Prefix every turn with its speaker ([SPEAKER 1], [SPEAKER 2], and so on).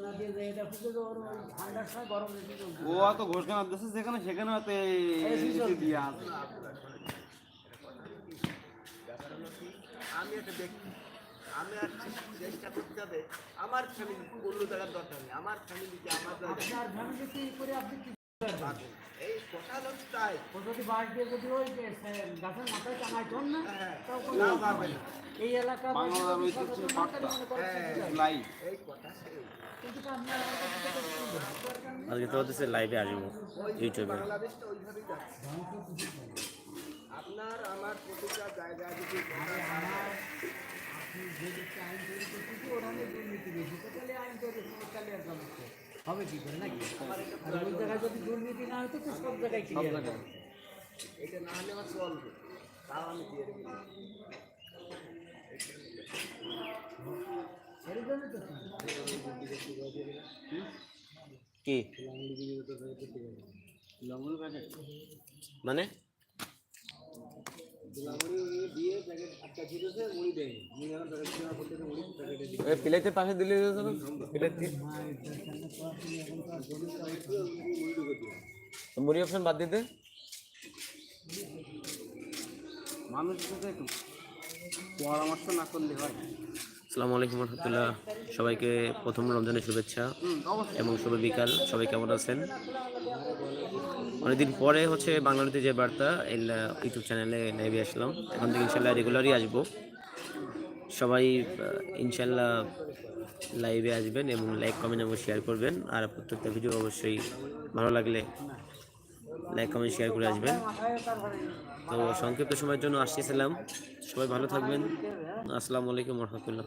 [SPEAKER 1] তো
[SPEAKER 2] ও অত ঘোষণা দিচ্ছে যেখানে সেখানে হয়তো দিয়ে আছে।
[SPEAKER 3] আমি একটা ব্যক্তি আমি আর চেষ্টা করতে হবে আমার ফ্যামিলি অন্য জায়গার দরকার নেই আমার ফ্যামিলিতে আমার জায়গা
[SPEAKER 1] করে আপনি কি করবেন?
[SPEAKER 3] এই কথা হচ্ছে তাই
[SPEAKER 1] ও যদি বাস দিয়ে যদি ওই যে সে- গাছের মাথায় টাঙায় চল না
[SPEAKER 3] হ্যাঁ।
[SPEAKER 1] তাও কোনো
[SPEAKER 3] তাও
[SPEAKER 1] ব্যাপার
[SPEAKER 3] পারবে
[SPEAKER 1] না।
[SPEAKER 3] না।
[SPEAKER 1] এই এলাকা
[SPEAKER 2] বাংলা আমি তো হচ্ছে বার্তা। লাইভ
[SPEAKER 3] এই কথা সেই
[SPEAKER 1] কিন্তু তো আপনার আমার কাছে তো কোনো দরকার নেই।
[SPEAKER 4] আজকে তো হচ্ছে লাইভে আসব ইউটিউবে
[SPEAKER 3] বাংলাদেশটা ওইভাবেই যাচ্ছে আপনার আমার প্রতিটা জায়গায় যদি
[SPEAKER 1] আমার আপনি যদি আইন তৈরি করতেছি ওর অনেক দুর্নীতি বেশি তো তাহলে আইন তৈরি করে তাহলে আর সমস্যা হবে কি করে নাকি? আর ওই জায়গায় যদি দুর্নীতি না হতো তো সব জায়গায় ক্লিয়ার
[SPEAKER 3] এটা না হলে আমার চলবে। তাও আমি
[SPEAKER 4] কি? মানে? প্লেটের পাশে দিলে প্লেট মুড়ি অপশন বাদ দিতে?
[SPEAKER 2] মানুষের পরামর্শ না করলে হয়।
[SPEAKER 4] আসসালামু আলাইকুম রহমতুল্লাহ। সবাইকে প্রথম রমজানের শুভেচ্ছা এবং শুভ বিকাল। সবাই কেমন আছেন? অনেকদিন পরে হচ্ছে বাংলাতে যে বার্তা ইউটিউব চ্যানেলে লাইভে আসলাম। এখন থেকে ইনশাল্লাহ রেগুলারই আসব। সবাই ইনশাল্লাহ লাইভে আসবেন এবং লাইক কমেন্ট এবং শেয়ার করবেন। আর প্রত্যেকটা ভিডিও অবশ্যই ভালো লাগলে লাইক কমেন্ট শেয়ার করে আসবেন। তো সংক্ষিপ্ত সময়ের জন্য আসছিলাম সবাই ভালো থাকবেন। আসসালামু আলাইকুম রহমতুল্লাহ।